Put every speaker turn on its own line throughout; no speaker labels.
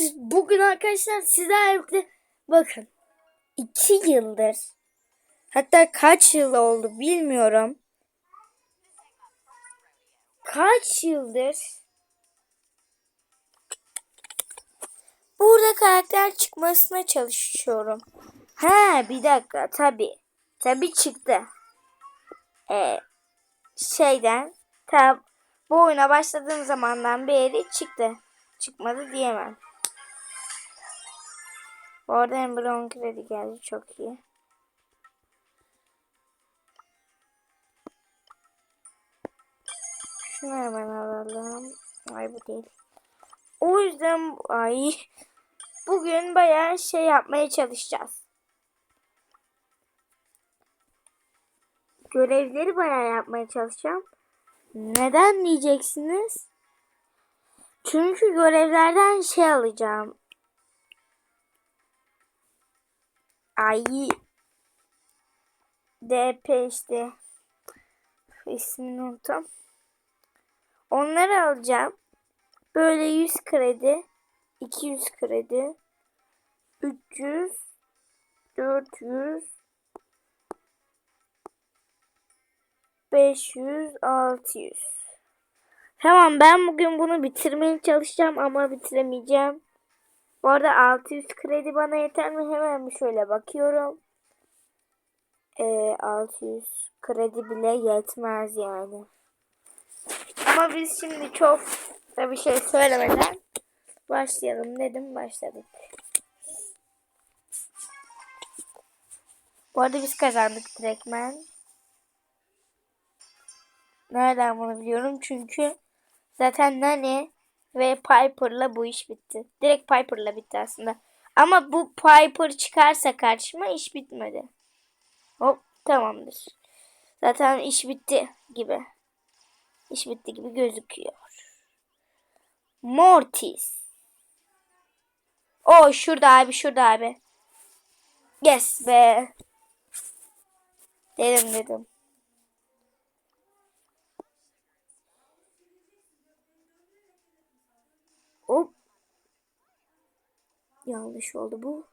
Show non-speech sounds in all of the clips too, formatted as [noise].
Bugün arkadaşlar sizlerle bakın iki yıldır hatta kaç yıl oldu bilmiyorum. Kaç yıldır burada karakter çıkmasına çalışıyorum. Ha bir dakika tabi. Tabi çıktı. Ee, şeyden tab bu oyuna başladığım zamandan beri çıktı. Çıkmadı diyemem. Bu arada Embryon kredi geldi. Çok iyi. Şunu hemen alalım. Ay bu değil. O yüzden ay bugün bayağı şey yapmaya çalışacağız. Görevleri bayağı yapmaya çalışacağım. Neden diyeceksiniz? Çünkü görevlerden şey alacağım. Ay. DP işte. İsmini unuttum. Onları alacağım. Böyle 100 kredi. 200 kredi. 300. 400. 500. 600. Tamam ben bugün bunu bitirmeye çalışacağım ama bitiremeyeceğim. Bu arada 600 kredi bana yeter mi? Hemen bir şöyle bakıyorum. Ee, 600 kredi bile yetmez yani. Ama biz şimdi çok da bir şey söylemeden başlayalım dedim başladık. Bu arada biz kazandık direktmen. Nereden bunu biliyorum? Çünkü zaten Nani ve Piper'la bu iş bitti. Direkt Piper'la bitti aslında. Ama bu Piper çıkarsa karşıma iş bitmedi. Hop tamamdır. Zaten iş bitti gibi. İş bitti gibi gözüküyor. Mortis. O şurada abi şurada abi. Yes be. Dedim dedim. Hop. Yanlış oldu bu.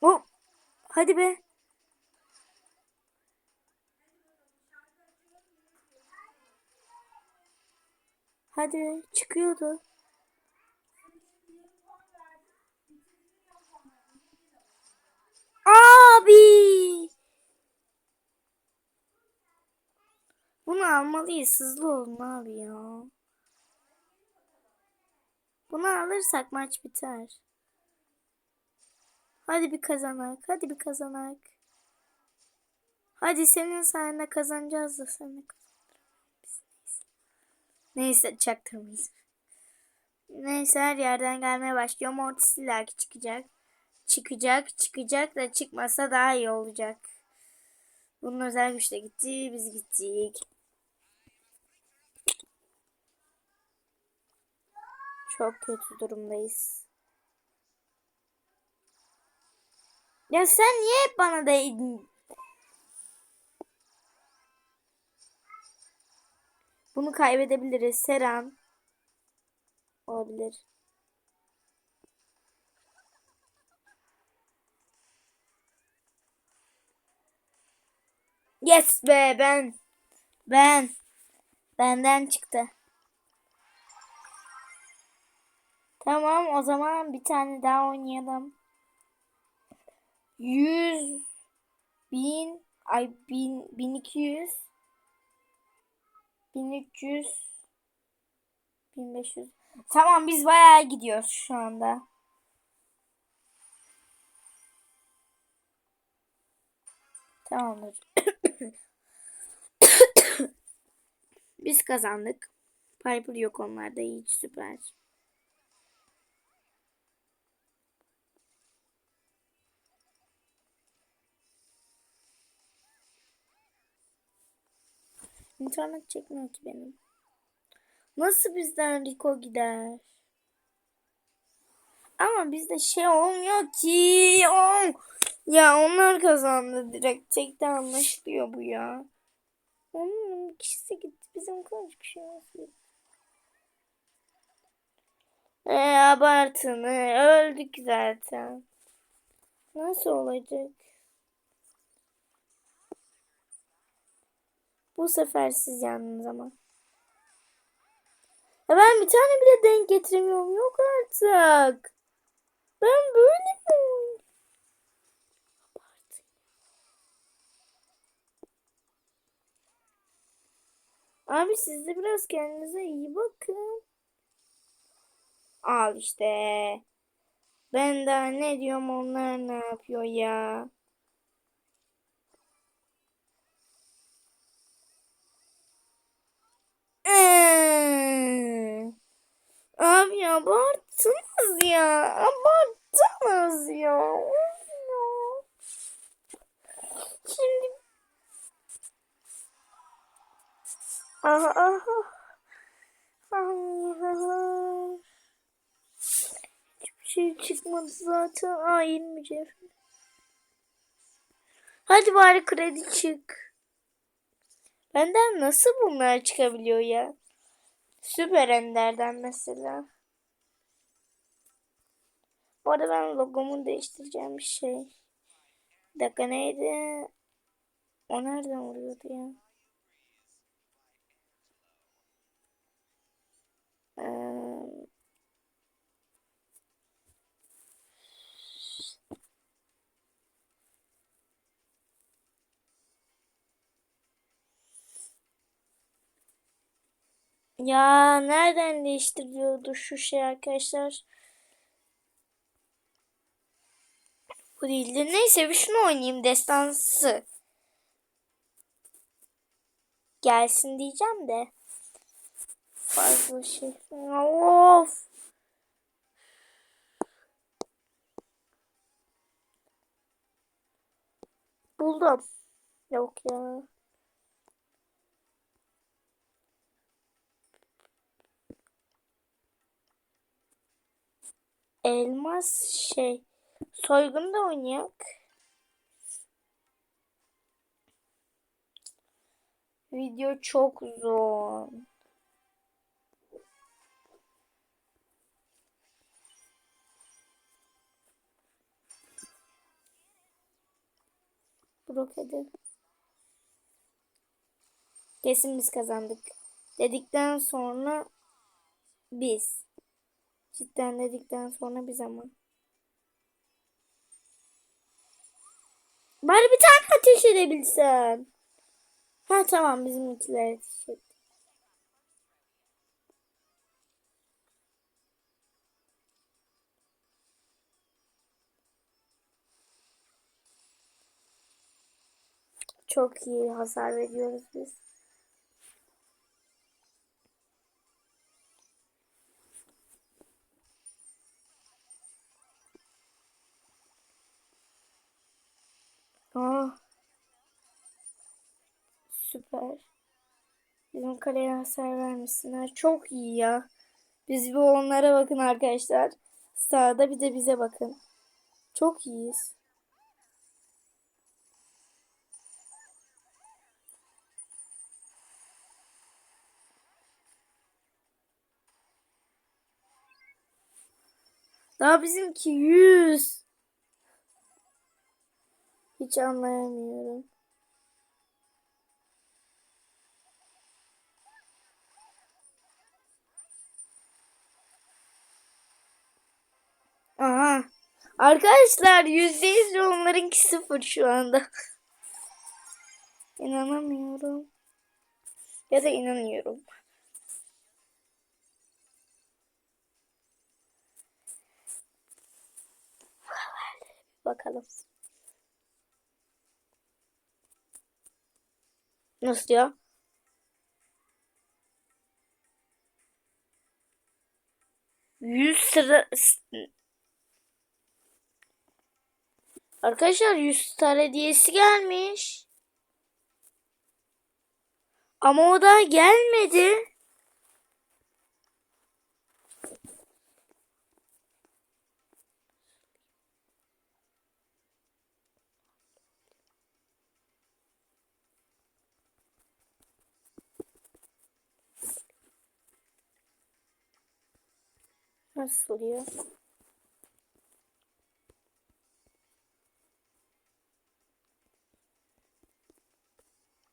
Hop. Hadi be. Hadi çıkıyordu. Abi. Bunu almalıyız. Hızlı olun abi ya. Bunu alırsak maç biter. Hadi bir kazanak. Hadi bir kazanak. Hadi senin sayende kazanacağız da sen de kazanamayız. Neyse çaktırmayız. Neyse her yerden gelmeye başlıyor. Mortis illaki çıkacak. Çıkacak, çıkacak da çıkmasa daha iyi olacak. Bunun özel güçle gitti, biz gittik. Çok kötü durumdayız. Ya sen niye hep bana değdin? Bunu kaybedebiliriz. Seran. Olabilir. Yes be ben. Ben. Benden çıktı. Tamam o zaman bir tane daha oynayalım. 100 bin ay bin 1200 1300 1500 Tamam biz bayağı gidiyoruz şu anda. Tamamdır. [coughs] biz kazandık. Piper yok onlarda hiç süper. İnternet çekmiyor ki benim. Nasıl bizden Rico gider? Ama bizde şey olmuyor ki. Oh! Ya onlar kazandı direkt. Tekte anlaşılıyor bu ya. Onun ikisi gitti. Bizim kaç kişi nasıl? E abartın. E, öldük zaten. Nasıl olacak? Bu sefer siz yandınız ama. Ya ben bir tane bile denk getiremiyorum. Yok artık. Ben böyle mi? Abi siz de biraz kendinize iyi bakın. Al işte. Ben daha ne diyorum onlar ne yapıyor ya. Ee, Abi abarttınız ya. Abarttınız ya. Şimdi aha aha. Aha. Hiçbir şey çıkmadı zaten. Aa 20 cevher. Hadi bari kredi çık. Benden nasıl bunlar çıkabiliyor ya? Süper Ender'den mesela. Bu arada ben logomu değiştireceğim bir şey. Bir dakika neydi? O nereden vuruyordu ya? Ee, Ya nereden değiştiriyordu şu şey arkadaşlar? Bu değildi. Neyse bir şunu oynayayım destansı. Gelsin diyeceğim de. Fazla şey. Of. Buldum. Yok ya. Elmas şey. Soygun da oynayak. Video çok zor. Brok hadi. Kesin biz kazandık. Dedikten sonra biz. Cidden dedikten sonra biz ama. Bari bir tane ateş edebilsem. Ha tamam bizimkiler ateş etti. Çok iyi hasar veriyoruz biz. Aa. Süper. Bizim kaleye hasar vermişsinler. Çok iyi ya. Biz bir onlara bakın arkadaşlar. Sağda bir de bize bakın. Çok iyiyiz. Daha bizimki 100. Hiç anlayamıyorum. Aha. Arkadaşlar %100 onlarınki sıfır şu anda. [laughs] İnanamıyorum. Ya da inanıyorum. Bakalım. Nasıl ya? Yüz sıra Arkadaşlar 100 star hediyesi gelmiş. Ama o da gelmedi. Kasılıyor.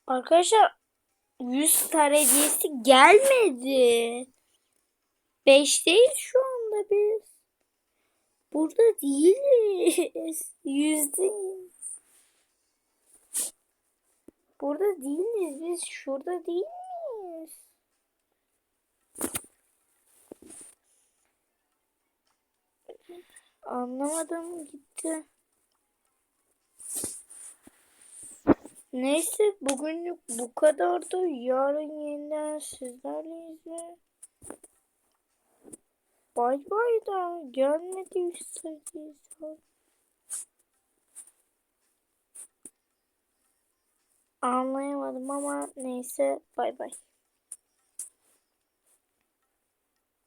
Arkadaşlar 100 star hediyesi gelmedi. 5'teyiz şu anda biz. Burada değiliz. Yüzdeyiz. Burada değiliz. Biz şurada değil Anlamadım gitti. Neyse bugünlük bu kadardı. Yarın yeniden sizlerleyiz ve bay bay da gelmedi istediğiniz. Anlayamadım ama neyse bay bay.